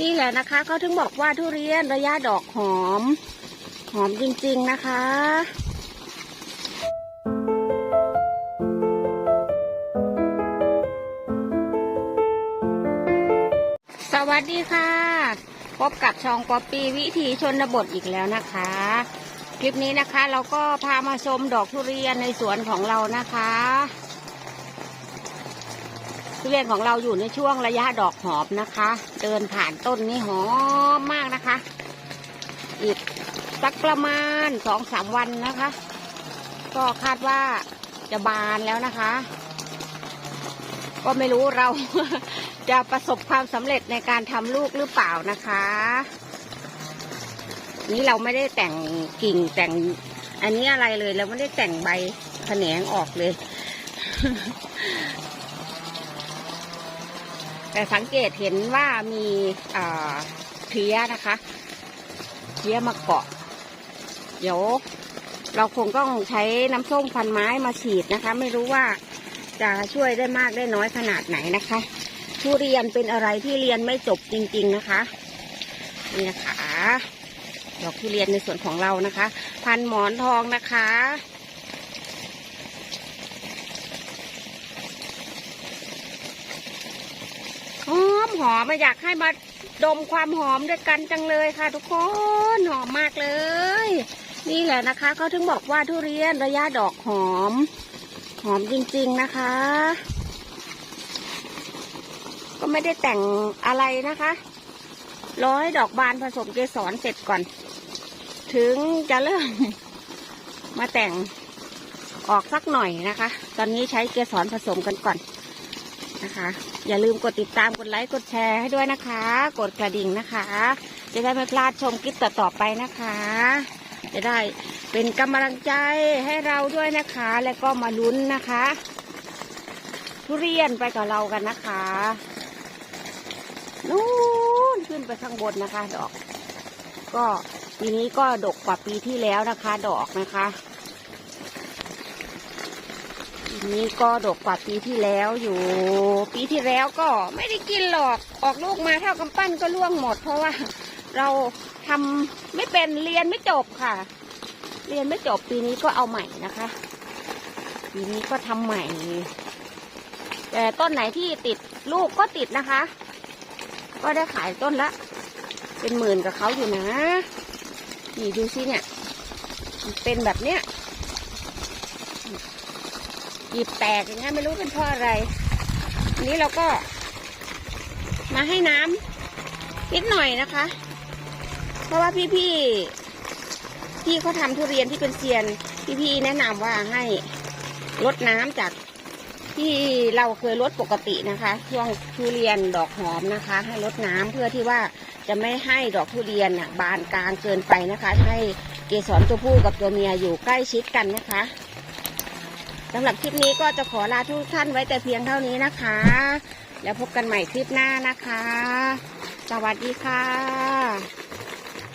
นี่แหละนะคะเขาถึงบอกว่าทุเรียนระยะดอกหอม หอมจริงๆนะคะสวัสดีค่ะ พบกับช่องป๊อปปี้วิถีชนบทอีกแล้วนะคะ คลิปนี้นะคะเราก็พามาชมดอกทุเรียนในสวนของเรานะคะ ทุเรียนของเราอยู่ในช่วงระยะดอกหอมนะคะ เดินผ่านต้นนี้หอมมากนะคะ อีกสักประมาณสองสามวันนะคะ ก็คาดว่าจะบานแล้วนะคะ ก็ไม่รู้เราจะประสบความสำเร็จในการทำลูกหรือเปล่านะคะ นี่เราไม่ได้แต่งกิ่งแต่ง อันนี้อะไรเลยเราไม่ได้แต่งใบแขนงออกเลย แต่สังเกตเห็นว่ามีเพี้ยนะคะเพี้ยมาเกาะ เดี๋ยว เราคงต้องใช้น้ำส้มฟันไม้มาฉีดนะคะ ไม่รู้ว่าจะช่วยได้มากได้น้อยขนาดไหนนะคะ ทุเรียนเป็นอะไรที่เรียนไม่จบจริง ๆนะคะ นี่นะคะดอกทุเรียนในส่วนของเรานะคะ พันหมอนทองนะคะ หอมอมาอยากให้มาดมความหอมด้วยกันจังเลยค่ะ ทุกคนหอมมากเลย นี่แหละนะคะเขาถึงบอกว่าทุเรียนระยะดอกหอม หอมจริงๆนะคะ ก็ไม่ได้แต่งอะไรนะคะร้อให้ดอกบานผสมเกสรเสร็จก่อน ถึงจะเริ่ม มาแต่งออกสักหน่อยนะคะ ตอนนี้ใช้เกสรผสมกันก่อน นะคะ อย่าลืมกดติดตามกดไลค์กดแชร์ให้ด้วยนะคะ กดกระดิ่งนะคะ จะได้ไม่พลาดชมคลิปต่อๆไปนะคะ จะได้เป็นกำลังใจให้เราด้วยนะคะ แล้วก็มาลุ้นนะคะ ทุเรียนไปกับเรากันนะคะนู่นขึ้นไปข้างบนนะคะ ดอก ก็ปีนี้ก็ดกกว่าปีที่แล้วนะคะ ดอกนะคะ นี้ก็ดกกว่าปีที่แล้วอยู่ ปีที่แล้วก็ไม่ได้กินหรอกออกลูกมาเท่ากำปั้นก็ร่วงหมด เพราะว่าเราทำไม่เป็นเรียนไม่จบค่ะ เรียนไม่จบปีนี้ก็เอาใหม่นะคะ ปีนี้ก็ทำใหม่ แต่ต้นไหนที่ติดลูกก็ติดนะคะ ก็ได้ขายต้นละ เป็นหมื่นกับเขาอยู่นะนี่ดูสิเนี่ย เป็นแบบเนี้ย หยิบแตกอย่างเงี้ยไม่รู้เป็นเพราะอะไร อันนี้เราก็ มาให้น้ำนิดหน่อยนะคะ เพราะว่าพี่ๆที่เขาทำทุเรียนที่เป็นเซียน พี่ๆแนะนำว่าให้ลดน้ำจากที่เราเคยลดปกตินะคะ ช่วงทุเรียนดอกหอมนะคะ ให้ลดน้ำเพื่อที่ว่าจะไม่ให้ดอกทุเรียนน่ะบานกลางเกินไปนะคะ ให้เกสรตัวผู้กับตัวเมียอยู่ใกล้ชิดกันนะคะ สำหรับคลิปนี้ก็จะขอลาทุกท่านไว้แต่เพียงเท่านี้นะคะ แล้วพบกันใหม่คลิปหน้านะคะ สวัสดีค่ะ